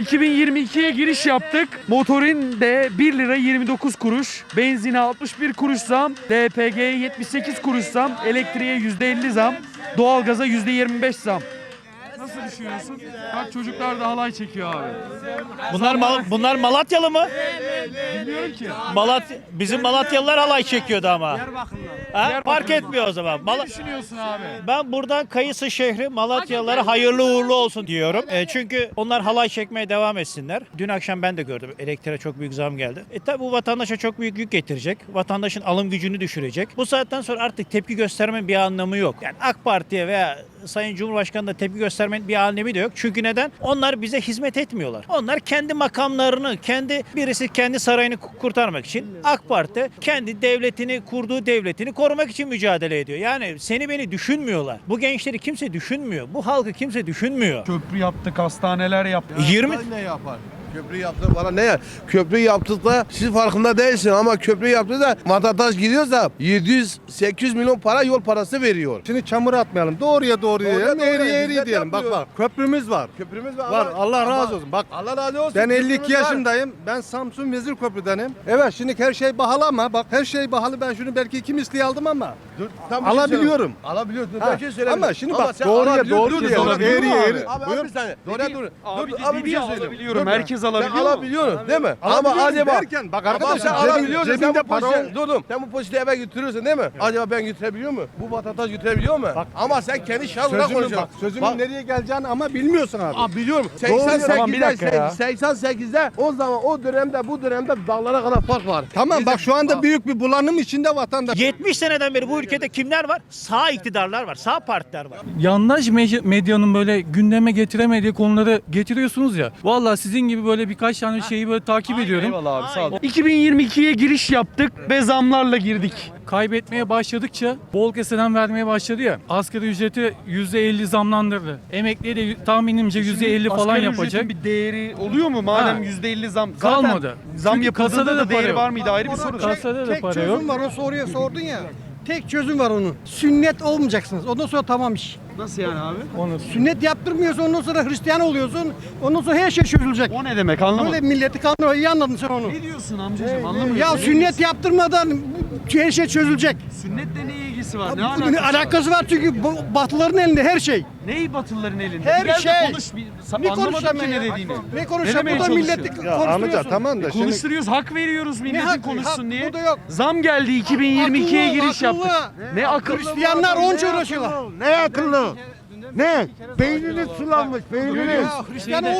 2022'ye giriş yaptık. Motorin de 1 lira 29 kuruş. Benzine 61 kuruş zam. DPG'ye 78 kuruş zam. Elektriğe %50 zam. Doğalgaza %25 zam. Nasıl düşünüyorsun? Bak çocuklar da halay çekiyor abi. Bunlar Mal- bunlar Malatyalı mı? Bilmiyorum ki. Malat bizim Malatyalılar halay çekiyordu ama. Ha? Fark etmiyor o zaman. Ne Mala- düşünüyorsun abi? ben buradan Kayısı şehri Malatyalılara hayırlı uğurlu olsun diyorum. E, çünkü onlar halay çekmeye devam etsinler. Dün akşam ben de gördüm. Elektriğe çok büyük zam geldi. E tabi bu vatandaşa çok büyük yük getirecek. Vatandaşın alım gücünü düşürecek. Bu saatten sonra artık tepki göstermenin bir anlamı yok. Yani AK Parti'ye veya Sayın Cumhurbaşkanı'na tepki göstermenin bir anlamı da yok. Çünkü neden? Onlar bize hizmet etmiyorlar. Onlar kendi makamlarını, kendi birisi kendi sarayını ku- kurtarmak için AK Parti kendi devletini, kurduğu devletini korumak için mücadele ediyor. Yani seni beni düşünmüyorlar. Bu gençleri kimse düşünmüyor. Bu halkı kimse düşünmüyor. Köprü yaptık, hastaneler yaptık. 20 Ne yapar? Köprü yaptı bana ne ya? Köprü yaptık da siz farkında değilsin ama köprü yaptı da vatandaş gidiyorsa 700-800 milyon para yol parası veriyor. Şimdi çamur atmayalım. Doğruya doğru diyelim. doğru, Eğri diyelim. Bak bak köprümüz var. Köprümüz var. Var. ama- Allah razı olsun. Bak Allah razı olsun. ben köprümüz 52 var. yaşındayım. Ben Samsun Vezir Köprü'denim. Evet şimdi her şey pahalı ama bak her şey pahalı. Ben şunu belki iki misli aldım ama. Dur, tam bir şey Alabiliyorum. Ben şey söyleyeyim. ama şimdi bak, doğruya doğru diyelim. dur, Eğri Buyur. bir saniye. Doğruya dur. Abi Dur, abi bir şey söyleyeyim. alabiliyorum. Herkes Sen alabiliyor mu? alabiliyorsun değil mi? Ama Alabiliyorum acaba derken, bak Ama arkadaşlar, sen cebin- alabiliyorsun. Sen cebinde bu para poşeti, ol- dur dur. Sen bu poşeti eve götürüyorsun değil mi? Acaba ben götürebiliyor mu? Bu vatandaş götürebiliyor mu? Ama sen kendi şahsına Sözümün, bak, konuşuyorsun. sözümün Bak, nereye geleceğini ama bilmiyorsun abi. Abi biliyorum. Doğru, 88'de, tamam, bir dakika ya. 88'de o zaman o dönemde bu dönemde dağlara kadar fark var. Tamam bak şu anda büyük bir bulanım içinde vatandaş. 70 seneden beri bu ülkede kimler var? Sağ iktidarlar var, sağ partiler var. yandaş me- medyanın böyle gündeme getiremediği konuları getiriyorsunuz ya. Vallahi sizin gibi böyle birkaç tane şeyi böyle takip ediyorum. Eyvallah abi sağ ol. 2022'ye giriş yaptık ve zamlarla girdik. Kaybetmeye başladıkça bol keseden vermeye başladı ya. Asgari ücreti %50 zamlandırdı. Emekliye de tahminimce %50 falan Asgari yapacak. ücretin bir değeri oluyor mu madem Ha. %50 zam? Zaten Kalmadı. Zam Çünkü yapıldığında kasada da da para değeri yok. var mıydı ayrı bir soru. da. Kasada da Tek para çözüm yok. var o soruya sordun ya. Tek çözüm var onun. Sünnet olmayacaksınız. Ondan sonra tamam iş. Nasıl yani abi? Onu Sünnet yaptırmıyorsun ondan sonra Hristiyan oluyorsun. Ondan sonra her şey çözülecek. O ne demek anlamadım. Böyle milleti kandırıyor. İyi anladın sen onu. Ne diyorsun amcacığım anlamadım. Ya sünnet yaptırmadan bu- her şey çözülecek. Sünnetle ne ilgisi var? Ne Bu- alakası, Ne alakası var çünkü bu batıların elinde her şey. Ney Batılıların elinde? Her Gel de şey. Konuş. Bir, Ne konuşacağım ne dediğini. Ne konuşacağım? Bu da milleti amca tamam da şimdi Konuşturuyoruz, hak veriyoruz milletin hakkı? konuşsun Hak diye. burada yok. Zam geldi 2022'ye Akıllı, giriş akıllı. yaptık. Ne akıllı? Hristiyanlar onca uğraşıyorlar. Ne akıllı? Ne? Beyniniz sulanmış, beyniniz.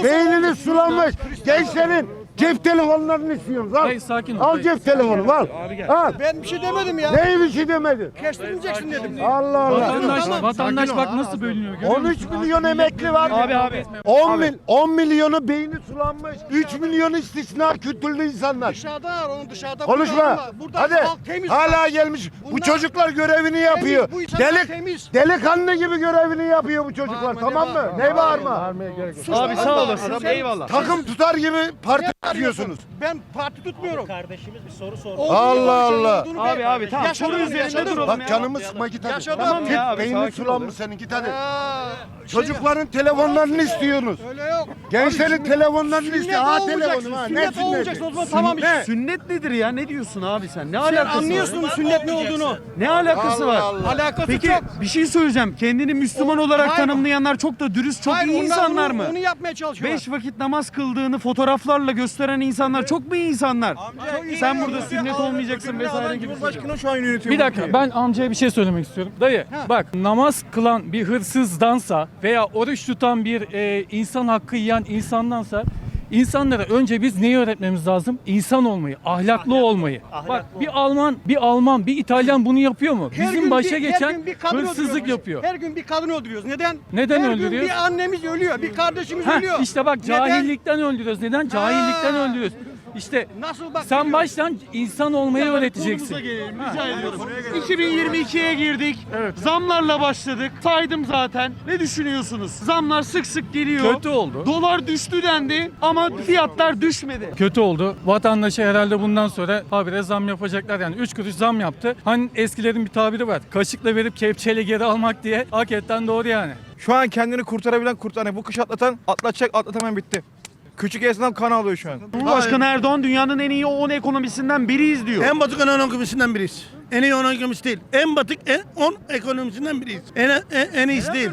Beyniniz sulanmış. Gençlerin cep telefonlarını istiyoruz. Al. Hayır, sakin ol. Al cep telefonu al. Al. ben bir şey demedim ya. Neyi bir şey demedin? Kestirmeyeceksin dedim. Allah Allah. Vatandaş, Tamam, vatandaş bak ha, nasıl bölünüyor. görüyor 13 musun? milyon emekli var. Abi abi. 10, mil, 10 milyonu beyni sulanmış. 3 milyon istisna kültürlü insanlar. Dışarıda var onu dışarıda. Konuşma. Burada, burada Hadi. halk temiz. Hala gelmiş. Bu Bunlar- çocuklar görevini yapıyor. bu insanlar Delik, temiz. delikanlı gibi görevini yapıyor bu çocuklar. Bağırma, tamam ne mı? bağırma? Ne bağırma? Abi sağ olasın. Eyvallah. Takım tutar gibi parti tutuyorsunuz. Ben parti tutmuyorum. Kardeşimiz bir soru sordu. Allah Allah. Abi abi tamam soru üzerinde yaşadım. duralım Bak ya. canımı sıkma git hadi. Yaşadım. Tamam ya abi Beynin sakin ol. sulanmış senin git hadi. Çocukların telefonlarını istiyorsunuz. öyle yok. Gençlerin telefonlarını Sünnet istiyor. Ha olmayacaksın. telefonu ha. Ne Sünnet olmayacaksın o sünneti? zaman tamam işte. Sünnet nedir ya? Ne diyorsun abi sen? Ne Sen alakası anlıyorsun var? sünnet ne olduğunu. Ne alakası var? Alakası Peki çok. bir şey söyleyeceğim. Kendini Müslüman olarak Hayır. tanımlayanlar çok da dürüst, çok iyi onlar insanlar mı? Onu yapmaya çalışıyorlar. Beş vakit namaz kıldığını fotoğraflarla gösteren insanlar çok mu iyi insanlar? Sen burada sünnet olmayacaksın vesaire gibi. Bir dakika ben amcaya bir şey söylemek istiyorum. Dayı bak namaz kılan bir hırsızdansa veya oruç tutan bir e, insan hakkı yiyen insandansa insanlara önce biz neyi öğretmemiz lazım? İnsan olmayı, ahlaklı olmayı. Bak bir Alman, bir Alman, bir İtalyan bunu yapıyor mu? Her Bizim başa bir- geçen bir hırsızlık öldürüyoruz. yapıyor. Her gün bir kadın öldürüyoruz. Neden? Neden Her öldürüyoruz? gün bir annemiz ölüyor, bir kardeşimiz Heh, ölüyor. işte bak Neden? cahillikten öldürüyoruz. Neden? Cahillikten Ha. öldürüyoruz. İşte Nasıl bak? sen baştan insan olmayı öğreteceksin. Konumuza gelelim, rica ediyorum. 2022'ye girdik. Zamlarla başladık. Saydım zaten. Ne düşünüyorsunuz? Zamlar sık sık geliyor. Kötü oldu. Dolar düştü dendi ama fiyatlar düşmedi. kötü oldu. Vatandaşa herhalde bundan sonra habire zam yapacaklar. Yani 3 kuruş zam yaptı. Hani eskilerin bir tabiri var. Kaşıkla verip kepçeyle geri almak diye. Hakikaten doğru yani. Şu an kendini kurtarabilen kurtar. Hani bu kış atlatan atlatacak atlatamayan bitti. Küçük esnaf kan alıyor şu an. Cumhurbaşkanı Erdoğan dünyanın en iyi 10 ekonomisinden biriyiz diyor. En batık 10 ekonomisinden biriyiz. En iyi 10 ekonomisi değil. En batık en 10 ekonomisinden biriyiz. En, en, en iyisi değil.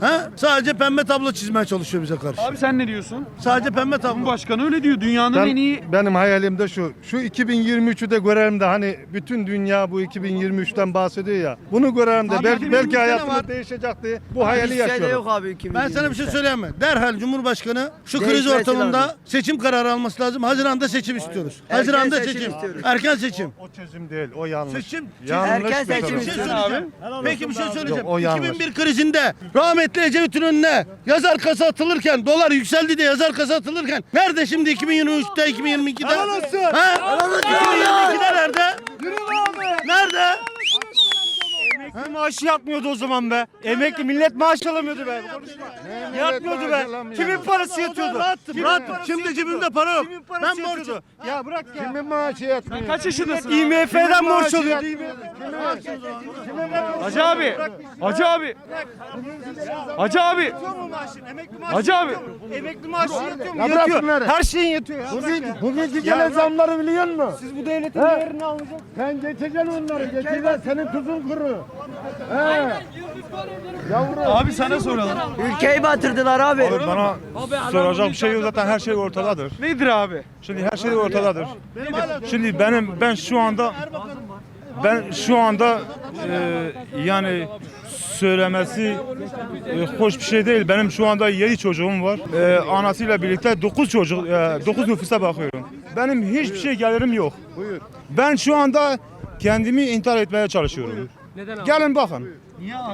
Ha? Sadece pembe tablo çizmeye çalışıyor bize karşı. Abi sen ne diyorsun? Sadece pembe tablo. Cumhurbaşkanı öyle diyor. Dünyanın en iyi benim hayalim de şu. Şu 2023'ü de görelim de hani bütün dünya bu 2023'ten bahsediyor ya. Bunu görelim de Abi belki 2023 belki hayatımız var. değişecekti. Bu hayali yaşıyorum. Ben sana bir şey söyleyeyim mi? Derhal Cumhurbaşkanı şu kriz Değişmesi ortamında lazım. seçim kararı alması lazım. Haziran'da seçim istiyoruz. Haziran'da seçim. Erken seçim. O çözüm değil, o yanlış. Seçim. Yanlış Erken bir seçim. Bir şey söyleyeceğim. Peki bir şey söyleyeceğim. Yok, o yanlış. 2001 krizinde rahmetli Ecevit'in önüne yazar kasa atılırken, dolar yükseldi de yazar kasa atılırken nerede şimdi 2023'te, 2022'de? Ha? 2022'de nerede? Nerede? Emekli maaşı yatmıyordu o zaman be. Emekli millet maaş alamıyordu be. Yatmıyordu be. Kimin parası yatıyordu? Rahattım, rahattım. Şimdi cebimde para yok. Kimin parası Ben borç yatıyordu? Ya bırak ya. Kimin maaşı yatmıyor? kaç yaşındasın? IMF'den borç alıyor. Hacı abi. Hacı abi. Hacı abi. Hacı abi. Emekli maaşı yatıyor mu? Yatıyor. Her şeyin yatıyor ya. Bugün, bugünkü gelen zamları biliyor musun? Siz bu devletin değerini anlayacaksınız. Sen geçeceksin onları, geçeceksin. Senin tuzun kuru. He. Abi sana soralım. Ülkeyi batırdılar abi. Bana soracak bir şey yok zaten her şey ortadadır. Nedir abi? Şimdi her şey ortadadır. Şimdi benim ben şu anda ben şu anda e, yani söylemesi e, hoş bir şey değil. Benim şu anda 7 çocuğum var. E, anasıyla birlikte 9 çocuk 9 nüfusa bakıyorum. Benim hiçbir şey gelirim yok. Ben şu anda kendimi intihar etmeye çalışıyorum. Gelin bakın.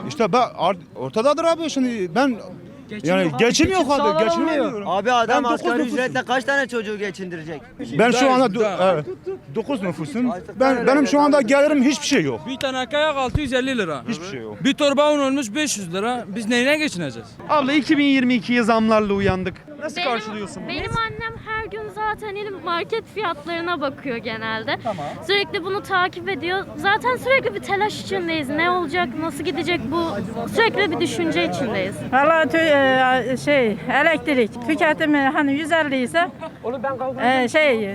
İşte ben ortadadır abi şimdi ben yani geçim yok abi geçinemiyorum. Abi adam Ben dokuz asgari nüfusum. ücretle kaç tane çocuğu geçindirecek? Ben şu anda do- evet, 9 nüfusum. Ben benim şu anda gelirim hiçbir şey yok. Bir tane kayak 650 lira. Hiçbir şey yok. Bir torba un olmuş 500 lira. Biz neyine geçineceğiz? Abla 2022'ye zamlarla uyandık. Nasıl Benim- karşılıyorsun bunu? Benim annem her gün zaten inip market fiyatlarına bakıyor genelde. Sürekli bunu takip ediyor. Zaten sürekli bir telaş içindeyiz. Ne olacak, nasıl gidecek bu? Sürekli bir düşünce içindeyiz. Valla tü- e, şey elektrik tüketimi hani 150 ise e, şey e,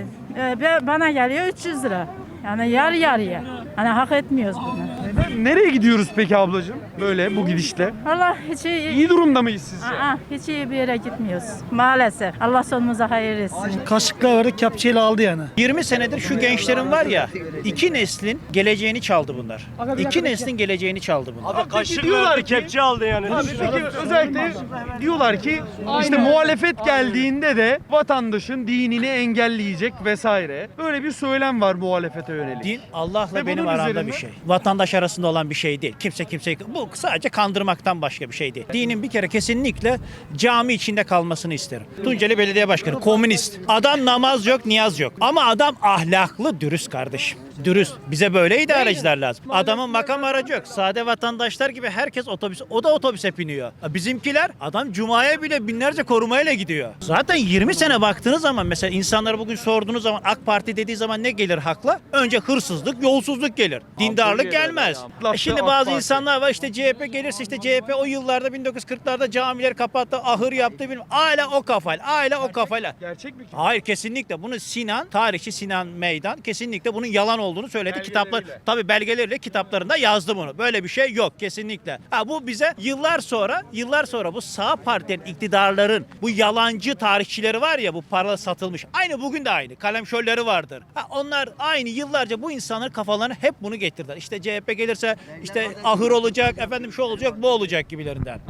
be- bana geliyor 300 lira. Yani yarı yarıya. Hani hak etmiyoruz bunu. Nereye gidiyoruz peki ablacığım? Böyle bu gidişle. Valla hiç iyi, İyi durumda mıyız sizce? Aa, hiç iyi bir yere gitmiyoruz. Maalesef. Allah sonumuza hayır etsin. Kaşıkla varı kepçeyle aldı yani. 20 senedir şu gençlerin var ya iki neslin geleceğini çaldı bunlar. İki neslin geleceğini çaldı bunlar. Peki diyorlar ki, Kepçe aldı yani. Abi peki özellikle diyorlar ki işte muhalefet geldiğinde de vatandaşın dinini engelleyecek vesaire. Böyle bir söylem var muhalefete yönelik. Din Allah'la Ve benim bunun aramda üzerine- bir şey. Vatandaş arasında olan bir şey değil. Kimse kimseyi bu sadece kandırmaktan başka bir şey değil. Dinin bir kere kesinlikle cami içinde kalmasını isterim. Tunceli Belediye Başkanı komünist. Adam namaz yok, niyaz yok. Ama adam ahlaklı, dürüst kardeşim. Dürüst. Bize böyle idareciler lazım. Adamın makam aracı yok. Sade vatandaşlar gibi herkes otobüs, o da otobüse biniyor. Bizimkiler adam cumaya bile binlerce korumayla gidiyor. Zaten 20 sene baktığınız zaman mesela insanlara bugün sorduğunuz zaman AK Parti dediği zaman ne gelir hakla? Önce hırsızlık, yolsuzluk gelir. Dindarlık gelmez. E Şimdi bazı insanlar var işte CHP gelirse işte CHP o yıllarda 1940'larda camileri kapattı, ahır yaptı bilmem. Hala o kafayla, hala o kafayla. Gerçek mi ki? Hayır kesinlikle bunu Sinan, tarihçi Sinan Meydan kesinlikle bunun yalan olduğunu söyledi. Kitaplar tabi belgeleriyle kitaplarında yazdı bunu. Böyle bir şey yok kesinlikle. Ha bu bize yıllar sonra, yıllar sonra bu sağ partilerin iktidarların bu yalancı tarihçileri var ya bu para satılmış. Aynı bugün de aynı. Kalemşörleri vardır. Ha onlar aynı yıllarca bu insanların kafalarına hep bunu getirdiler. İşte CHP gelirse işte ahır olacak, efendim şu olacak, bu olacak gibilerinden.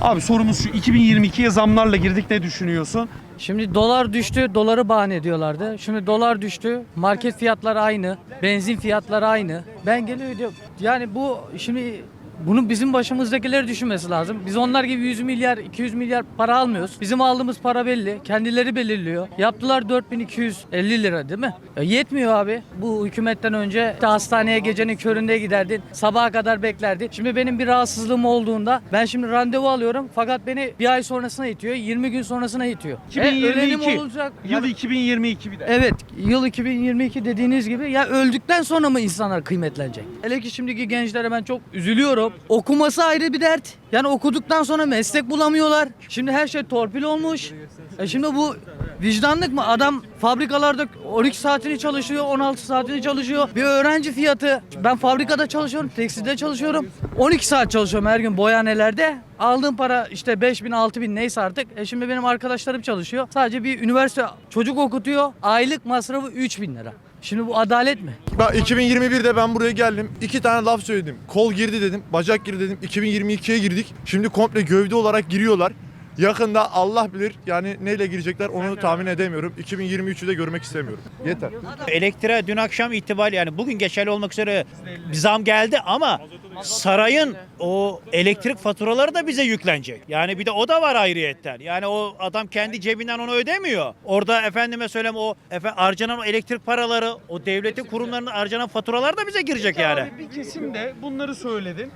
Abi sorumuz şu 2022'ye zamlarla girdik ne düşünüyorsun? Şimdi dolar düştü, doları bahane ediyorlardı. Şimdi dolar düştü, market fiyatları aynı, benzin fiyatları aynı. Ben geliyor diyor. Yani bu şimdi bunu bizim başımızdakileri düşünmesi lazım. Biz onlar gibi 100 milyar, 200 milyar para almıyoruz. Bizim aldığımız para belli. Kendileri belirliyor. Yaptılar 4250 lira değil mi? E, yetmiyor abi. Bu hükümetten önce işte hastaneye gecenin köründe giderdin. Sabaha kadar beklerdin. Şimdi benim bir rahatsızlığım olduğunda ben şimdi randevu alıyorum. Fakat beni bir ay sonrasına itiyor. 20 gün sonrasına itiyor. E, 2022. ölenim olacak. Yıl 2022 bir de. Evet, yıl 2022 dediğiniz gibi ya öldükten sonra mı insanlar kıymetlenecek? Hele ki şimdiki gençlere ben çok üzülüyorum. Okuyorum. Okuması ayrı bir dert. Yani okuduktan sonra meslek bulamıyorlar. Şimdi her şey torpil olmuş. E şimdi bu vicdanlık mı? Adam fabrikalarda 12 saatini çalışıyor, 16 saatini çalışıyor. Bir öğrenci fiyatı. Ben fabrikada çalışıyorum, tekstilde çalışıyorum. 12 saat çalışıyorum her gün boyanelerde. Aldığım para işte 5000 6000 neyse artık. E şimdi benim arkadaşlarım çalışıyor. Sadece bir üniversite çocuk okutuyor. Aylık masrafı 3000 lira. Şimdi bu adalet mi? Ben 2021'de ben buraya geldim. iki tane laf söyledim. Kol girdi dedim, bacak girdi dedim. 2022'ye girdik. Şimdi komple gövde olarak giriyorlar. Yakında Allah bilir yani neyle girecekler onu tahmin edemiyorum. 2023'ü de görmek istemiyorum. Yeter. Elektriğe dün akşam itibariyle yani bugün geçerli olmak üzere bir zam geldi ama sarayın o elektrik faturaları da bize yüklenecek. Yani bir de o da var ayrıyetten. Yani o adam kendi cebinden onu ödemiyor. Orada efendime söyleyeyim o efe, harcanan o elektrik paraları, o devletin kurumlarının harcanan faturalar da bize girecek yani. Abi bir kesimde bunları söyledin.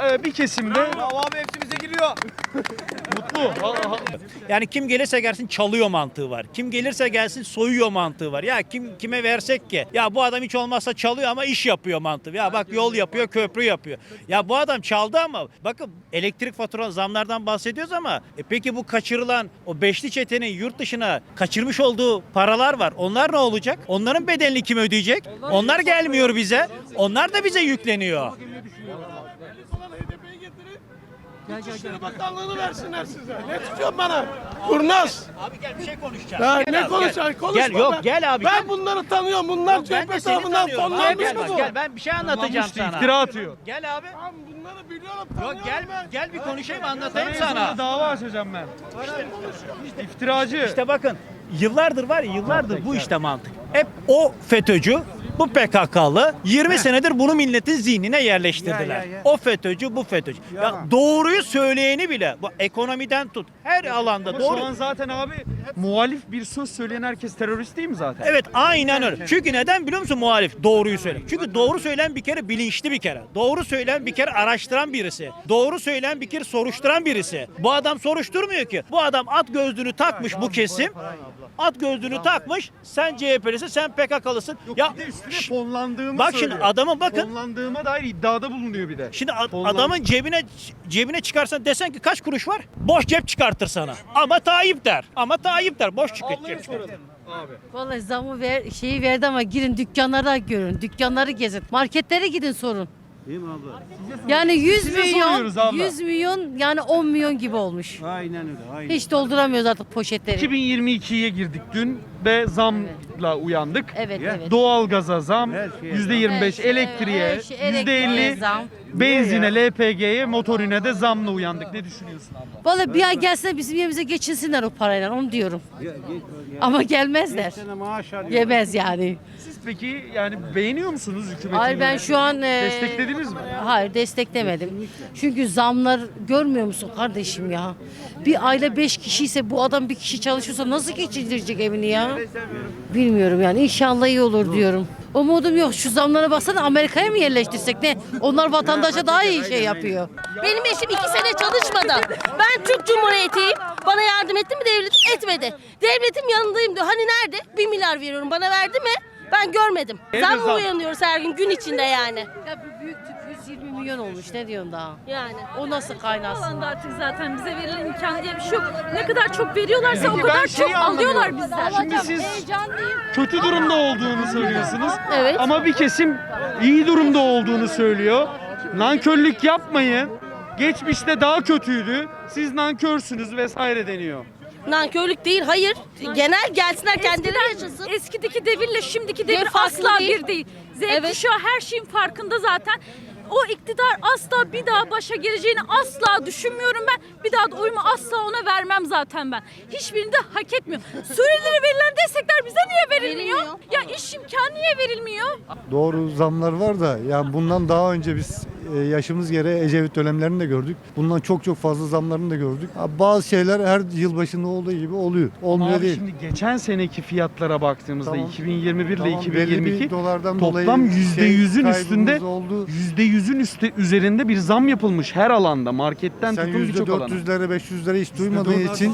Ee, bir kesimde Abi hepsimize giriyor. mutlu. Ha- ha- Yani kim gelirse gelsin çalıyor mantığı var. Kim gelirse gelsin soyuyor mantığı var. Ya kim kime versek ki? Ya bu adam hiç olmazsa çalıyor ama iş yapıyor mantığı. Ya bak yol yapıyor, köprü yapıyor. Ya bu adam çaldı ama bakın elektrik fatura zamlardan bahsediyoruz ama e peki bu kaçırılan o beşli çetenin yurt dışına kaçırmış olduğu paralar var. Onlar ne olacak? Onların bedelini kim ödeyecek? Onlar gelmiyor bize. Onlar da bize yükleniyor. Bakanlığını versinler size. Ne tutuyorsun bana? Kurnaz. Abi gel bir şey konuşacağız. Ya Gel ne konuşacaksın? gel. Konuşma Gel yok be. gel abi. Ben gel. bunları tanıyorum. Bunlar Yok, ben CHP tarafından fonlanmış gel mı bu? Gel ben bir şey anlatacağım sana. iftira atıyor. Gel abi. Ben bunları biliyorum. Yok tanıyorum gel ben. gel bir konuşayım anlatayım sana. dava açacağım ben. İftiracı. İşte bakın yıllardır var ya yıllardır bu işte mantık. Hep o FETÖ'cü bu PKK'lı 20 senedir bunu milletin zihnine yerleştirdiler. O FETÖ'cü bu FETÖ'cü. Ya. doğruyu söyleyeni bile bu ekonomiden tut her alanda Ama doğru. Şu an zaten abi muhalif bir söz söyleyen herkes terörist değil mi zaten? Evet aynen öyle. Çünkü neden biliyor musun muhalif? Doğruyu söyle. Çünkü doğru söyleyen bir kere bilinçli bir kere. Doğru söyleyen bir kere araştıran birisi. Doğru söyleyen bir kere soruşturan birisi. Bu adam soruşturmuyor ki. Bu adam at gözlüğünü takmış bu kesim. At gözlüğünü takmış. Sen CHP'lisin, sen PKK'lısın. Ya bir de üstüne şş, fonlandığımı bak şimdi söylüyor. adamın bakın. Fonlandığıma dair iddiada bulunuyor bir de. Şimdi ad- adamın cebine cebine çıkarsan desen ki kaç kuruş var? Boş cep çıkartır sana. Ama Tayyip der. Ama Tayyip der. Boş çıkar cep çıkartır. Vallahi zamı ver, şeyi verdi ama girin dükkanlara görün, dükkanları gezin, marketlere gidin sorun. Değil mi abla? Yani 100 Size milyon, abla. 100 milyon yani 10 milyon gibi olmuş. Aynen öyle. Aynen. Hiç dolduramıyoruz artık poşetleri. 2022'ye girdik dün ve zamla uyandık. Evet, evet. Doğalgaza zam, Her şeye %25 Her şey- elektriğe, her şey- elektriğe %50 zam. Benzine, LPG'ye, motorine de zamla uyandık. Ne düşünüyorsun abla? Vallahi bir ay gelsinler bizim yerimize geçinsinler o parayla onu diyorum. Ama gelmezler. maaş alıyor. Yemez yani. Siz peki yani beğeniyor musunuz hükümetin? Hayır ben şu an... e, Desteklediniz mi? Hayır desteklemedim. Çünkü zamlar görmüyor musun kardeşim ya? Bir aile beş kişiyse bu adam bir kişi çalışıyorsa nasıl geçindirecek evini ya? Bilmiyorum yani inşallah iyi olur diyorum. Umudum yok. Şu zamlara baksana Amerika'ya mı yerleştirsek ne? Onlar vatandaşa daha iyi şey yapıyor. Benim eşim iki sene çalışmadı. Ben Türk Cumhuriyeti'yim. Bana yardım etti mi devlet? Etmedi. Devletim yanındayım diyor. Hani nerede? Bir milyar veriyorum. Bana verdi mi? Ben görmedim. Zam mı uyanıyoruz her gün gün içinde yani? Ya bu büyük tüp 120 milyon olmuş. Ne diyorsun daha? Yani. O nasıl kaynasın? Alanda artık zaten bize verilen imkan diye bir şey yok. Ne kadar çok veriyorlarsa o Peki ben kadar şeyi çok alıyorlar bizden. Şimdi siz kötü durumda olduğunu söylüyorsunuz. Evet. Ama bir kesim iyi durumda olduğunu söylüyor. Nankörlük yapmayın. Geçmişte daha kötüydü. Siz nankörsünüz vesaire deniyor. Nankörlük değil, hayır. Genel gelsinler kendileri yaşasın. Eskideki devirle şimdiki Devir devir farklı asla değil. bir değil. Z Evet. kuşağı her şeyin farkında zaten. O iktidar asla bir daha başa geleceğini asla düşünmüyorum ben. Bir daha da oyumu asla ona vermem zaten ben. Hiçbirini de hak etmiyor. Suriyelilere verilen destekler bize niye verilmiyor? Verilmiyor. Ya iş imkanı niye verilmiyor? Doğru zamlar var da yani bundan daha önce biz yaşımız gereği Ecevit dönemlerini de gördük. Bundan çok çok fazla zamlarını da gördük. Bazı şeyler her yılbaşında olduğu gibi oluyor. Olmuyor Abi değil. şimdi geçen seneki fiyatlara baktığımızda Tamam. 2021 ile Tamam, belli bir 2022 dolardan toplam dolayı %100'ün şey üstünde kaybımız oldu. %100'ün üstü üzerinde bir zam yapılmış her alanda. Marketten Sen tutun birçok alana. %400'lere 500'lere hiç duymadığın için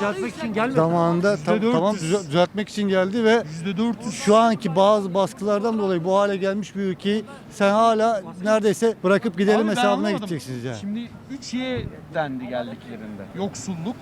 zamanında tam, %400. tamam düze- düzeltmek için geldi ve %400 şu anki bazı baskılardan dolayı bu hale gelmiş bir ülkeyi sen hala neredeyse bırakıp gidelim verim ben hesabına anlamadım. gideceksiniz yani. Şimdi 3Y dendi geldiklerinde. Yoksulluk,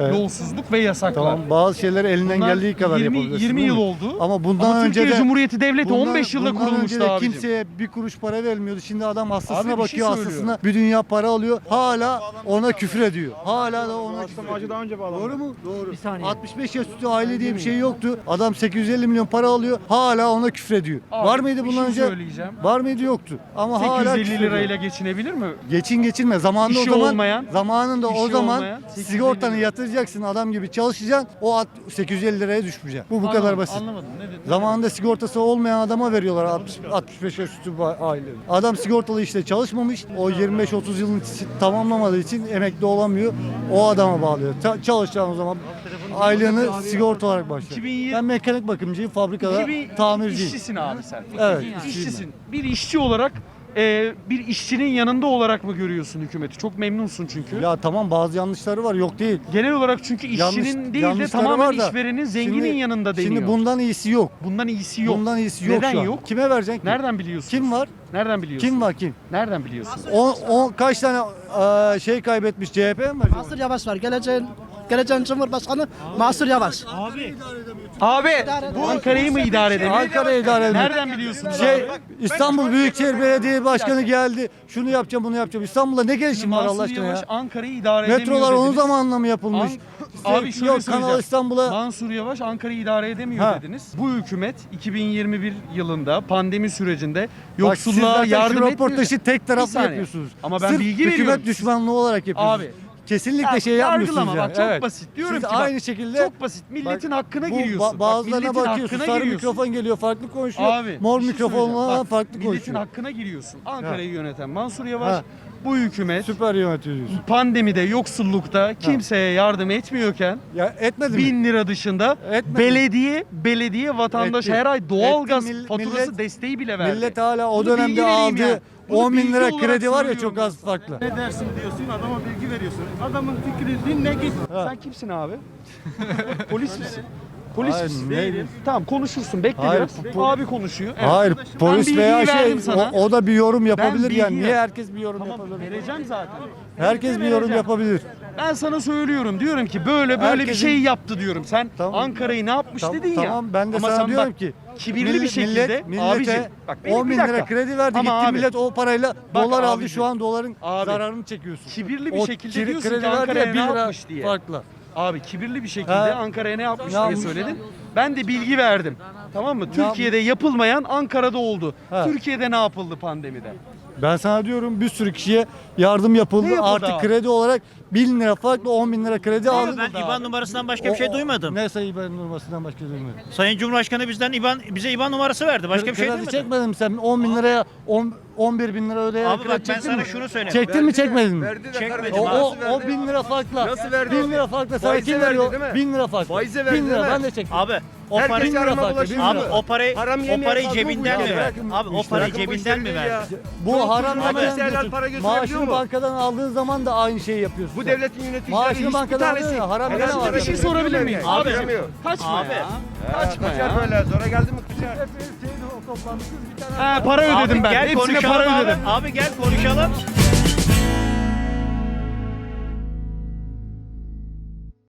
Evet. yolsuzluk ve yasaklar. Tamam bazı şeyler elinden Bunlar geldiği kadar 20, yapabilirsin. 20 değil yıl oldu. Ama bundan Ama önce Türkiye de Cumhuriyeti Devleti bundan- 15 yılda bundan önce kurulmuştu de abicim. kimseye bir kuruş para vermiyordu. Şimdi adam hastasına Abi bir şey bakıyor, söylüyor. hastasına bir dünya para alıyor. Hala ona küfür ediyor. Hala da ona küfür ediyor. daha önce bağlandı. Doğru mu? Doğru. Bir saniye. 65 yaş üstü aile diye bir şey yoktu. Adam 850 milyon para alıyor. Hala ona küfür ediyor. Abi, Var mıydı bir bundan şey önce? söyleyeceğim. Var mıydı yoktu. Ama hala 850 küfür ediyor. lirayla geçinebilir mi? Geçin geçinme. Zamanında İşi o zaman olmayan, zamanında o işi zaman olmayan 850 sigortanı. Yatıracaksın adam gibi çalışacaksın. O at- 850 liraya düşmeyecek. Bu bu kadar Anlamadım, basit. Anlamadım. Ne dedin? Zamanında sigortası olmayan adama veriyorlar 60, 65 yaş üstü aile. Adam sigortalı işte çalışmamış. O 25-30 yılını tamamlamadığı için emekli olamıyor. O adama bağlıyor. Ta- çalışacağın o zaman aylığını sigorta olarak başlıyor. 2020 Ben mekanik bakımcıyım, fabrikada 2000 tamirciyim. İşçisin abi sen. Evet, İşçisin. Bir işçi olarak e, bir işçinin yanında olarak mı görüyorsun hükümeti? Çok memnunsun çünkü. Ya tamam bazı yanlışları var yok değil. Genel olarak çünkü Yanlış- işçinin değil de yanlışları tamamen var da. işverenin zenginin Şimdi- yanında deniyor. Şimdi bundan iyisi yok. Bundan iyisi yok. Bundan iyisi yok Neden şu an. yok? Kime vereceksin ki? Nereden biliyorsun? Kim var? Nereden biliyorsun? Kim var kim? Nereden biliyorsun? O, o kaç tane eee, şey kaybetmiş CHP mi var? Mansur Yavaş var. Geleceğin geleceğin Cumhurbaşkanı Mansur Yavaş. Abi bu Ankara'yı mı idare edemiyor? Ankara'yı idare edemiyor. Nereden biliyorsun? Şey İstanbul Büyükşehir Belediye Başkanı geldi. Şunu yapacağım bunu yapacağım. İstanbul'da ne gelişim var Allah Mansur aşkına Yavaş ya? Ankara'yı idare edemiyor Metrolar onun dediniz. zamanla mı yapılmış? An- Abi şöyle Yok söyleyeceğim. Kanal İstanbul'a Mansur Yavaş Ankara'yı idare edemiyor Ha. dediniz. Bu hükümet 2021 yılında pandemi sürecinde Bak siz yoksulluğa zaten yardım şu etmiyor. röportajı tek Bir taraflı saniye. yapıyorsunuz. Ama ben Sırf bilgi veriyorum. hükümet düşmanlığı olarak yapıyorsunuz. Abi Kesinlikle Ya şey yapmıyorsunuz yargılama yani. bak çok Evet. basit. Diyorum Siz ki bak, aynı şekilde çok basit. Milletin hakkına bu giriyorsun. ba- Bak, bazılarına milletin bakıyorsun hakkına sarı giriyorsun. mikrofon geliyor farklı konuşuyor. Abi, Mor şey mikrofonla söyleyeceğim. Bak, farklı Milletin konuşuyor. hakkına giriyorsun. Ankara'yı yöneten Mansur Yavaş Ha. Bu hükümet Süper yönetiyor diyorsun. pandemide, yoksullukta kimseye yardım etmiyorken Ya etmedi mi? bin lira dışında Etmedi. belediye belediye vatandaş Etti. her ay doğalgaz Etti. Mill- faturası millet- desteği bile verdi. Millet hala o Bunu bilgi dönemde vereyim aldığı ya. Bunu 10 bin lira olarak kredi var ya söylüyorum çok az farklı. Ne dersin diyorsun adama bilgi veriyorsun. Adamın fikrini dinle git. Sen kimsin abi? Polis misin? Polis Hayır, misin? ne- Tamam konuşursun. Bekle Hayır, biraz. po- Abi konuşuyor. Evet. Hayır polis bilgiyi veya şey verdim sana. o, o da bir yorum yapabilir yani. Niye herkes bir yorum Tamam yapabilir? vereceğim zaten. Herkes bir yorum vereceğim. yapabilir. Ben sana söylüyorum. Diyorum ki böyle böyle bir Herkesin- şey yaptı diyorum. Sen Tamam. Ankara'yı ne yapmış Tam- dedin ya. Tamam ben de Ama sana sen diyorum bak, ki kibirli millet- bir şekilde millet, millete abicim bak benim 10 bir bin dakika. lira kredi verdi Ama gitti abi, millet o parayla Bak dolar aldı abicim. şu an doların Abi, zararını çekiyorsun. Kibirli bir O şekilde kiri- diyorsun kredi ki verdi ya, Ankara'ya ne yapmış diye. Farklı. Abi kibirli bir şekilde Ha. Ankara'ya ne yapmış Ne diye yapmış? söyledin. Ben de bilgi verdim. Tamam mı? Türkiye'de yapılmayan Ankara'da oldu. Ha. Türkiye'de ne yapıldı pandemide? Ben sana diyorum bir sürü kişiye yardım yapıldı. Ne yapıldı Artık abi? kredi olarak 1000 lira farklı 10 bin lira kredi aldı. Ben IBAN numarasından başka bir O- şey o- duymadım. Ne sayı IBAN numarasından başka duymadım. Sayın Cumhurbaşkanı bizden IBAN bize IBAN numarası verdi. Başka bir şey Kredi duymadım. mi sen? 10 bin liraya 10, 11 bin lira ödeyerek Abi bak kredi ben çektin sana mi? şunu söyleyeyim. Çektin mi çekmedin mi? Çekmedim O, abi. o, o bin lira farkla. Nasıl verdi? Bin lira farkla. Sana Faize kim verdi veriyor? değil mi? Bin lira farkla. Faize verdi Bin lira değil mi? ben de çektim. Abi o Herkes parayı yardıma farklı, bulaşıyor. bin Abi lira. o parayı Haram o yemeyen parayı bu cebinden mi verdi? Abi o parayı Bırakın bu cebinden mi işleri ya. verdi? Bu haram helal diyorsun. para gösterebiliyor Maaşını mu? bankadan aldığın zaman da aynı şeyi yapıyorsun. Bu sen. devletin yöneticileri Maaşını hiçbir bankadan tanesi alıyor ya, haram helal para Bir şey sorabilir miyim? Abi Gösteremiyor. kaçma Abi. ya. Kaçma kaçar ya. böyle sonra geldi mi kaçar. Ha, para ödedim Abi ben. Hepsine konuşalım para abi. ödedim. Abi gel konuşalım.